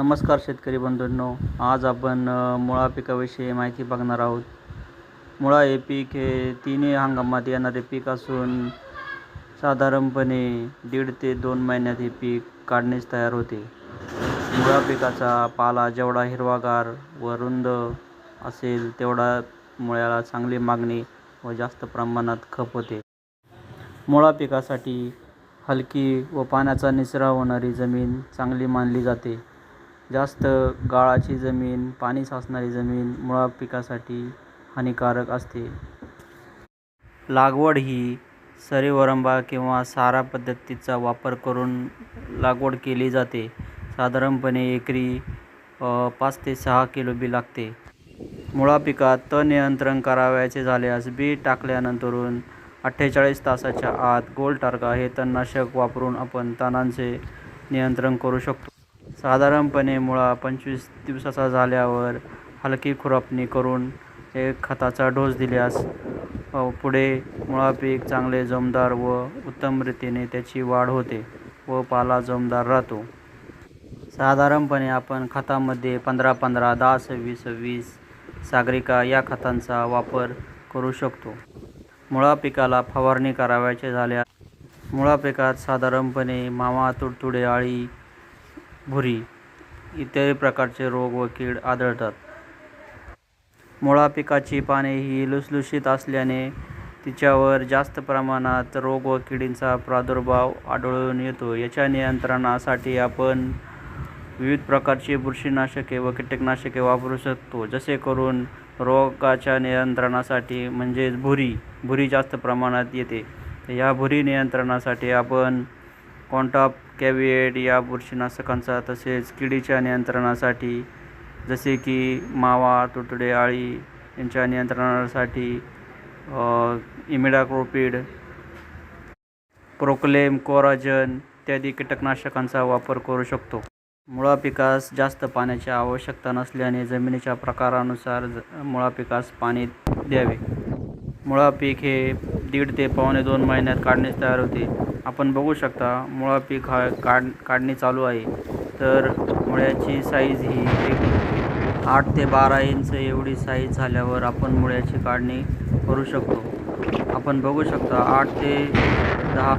नमस्कार शेतकरी बंधूंनो. आज आपण मुळा पिकाविषयी माहिती बघणार आहोत. मुळा हे पीक हे तिन्ही हंगामात येणारे पीक असून साधारणपणे दीड ते दोन महिन्यात हे पीक काढणीस तयार होते. मुळा पिकाचा पाला जेवढा हिरवागार व रुंद असेल तेवढा मुळ्याला चांगली मागणी व जास्त प्रमाणात खप होते. मुळा पिकासाठी हलकी व पाण्याचा निचरा होणारी जमीन चांगली मानली जाते. जास्त गाळाची जमीन पाणी साचणारी जमीन मुळा पिकासाठी हानिकारक असते. लागवड ही सरीवरंबा किंवा सारा पद्धतीचा वापर करून लागवड केली जाते. साधारणपणे एकरी पाच ते सहा किलो बी लागते. मुळा पिकात तण नियंत्रण करावयाचे झाल्यास बी टाकल्यानंतरून अठ्ठेचाळीस तासाच्या आत गोल टारका हे तणनाशक वापरून आपण तणांचे नियंत्रण करू शकतो. साधारणपणे मुळा पंचवीस दिवसाचा झाल्यावर हलकी खुरपणी करून एक खताचा डोस दिल्यास पुढे मुळा पीक चांगले जोमदार व उत्तम रीतीने त्याची वाढ होते व पाला जोमदार राहतो. साधारणपणे आपण खतामध्ये पंधरा पंधरा दहा सव्वीस सव्वीस सागरिका या खतांचा वापर करू शकतो. मुळा पिकाला फवारणी करावयाचे झाल्यास मुळा पिकात साधारणपणे मावा तुडतुडे आळी भुरी इत्यादी प्रकारचे रोग व कीड आढळतात. मुळा पिकाची पाने ही लुसलुशीत असल्याने तिच्यावर जास्त प्रमाणात रोग व किडींचा प्रादुर्भाव आढळून येतो. याच्या नियंत्रणासाठी आपण विविध प्रकारची बुरशीनाशके व कीटकनाशके वापरू शकतो. जसे करून रोगाच्या नियंत्रणासाठी म्हणजेच भुरी भुरी जास्त प्रमाणात येते. या भुरी नियंत्रणासाठी आपण कॉन्टॉप कॅविएट या बुरशीनाशकांचा तसेच किडीच्या नियंत्रणासाठी जसे की मावा तुटडे आळी यांच्या नियंत्रणासाठी इमिडाक्रोपीड प्रोक्लेम कोराजन इत्यादी कीटकनाशकांचा वापर करू शकतो. मुळा पिकास जास्त पाण्याची आवश्यकता नसल्याने जमिनीच्या प्रकारानुसार ज- मुळा पिकास पाणी द्यावे. मुळा पीक हे दीड ते पावणे दोन महिन्यात काढण्यास तयार होते. आपण बघू शकता मुळा पीक हा काढ काढणी चालू आहे. तर मुळ्याची साईज ही एक आठ ते बारा इंच एवढी साईज झाल्यावर आपण मुळ्याची काढणी करू शकतो. आपण बघू शकता आठ ते दहा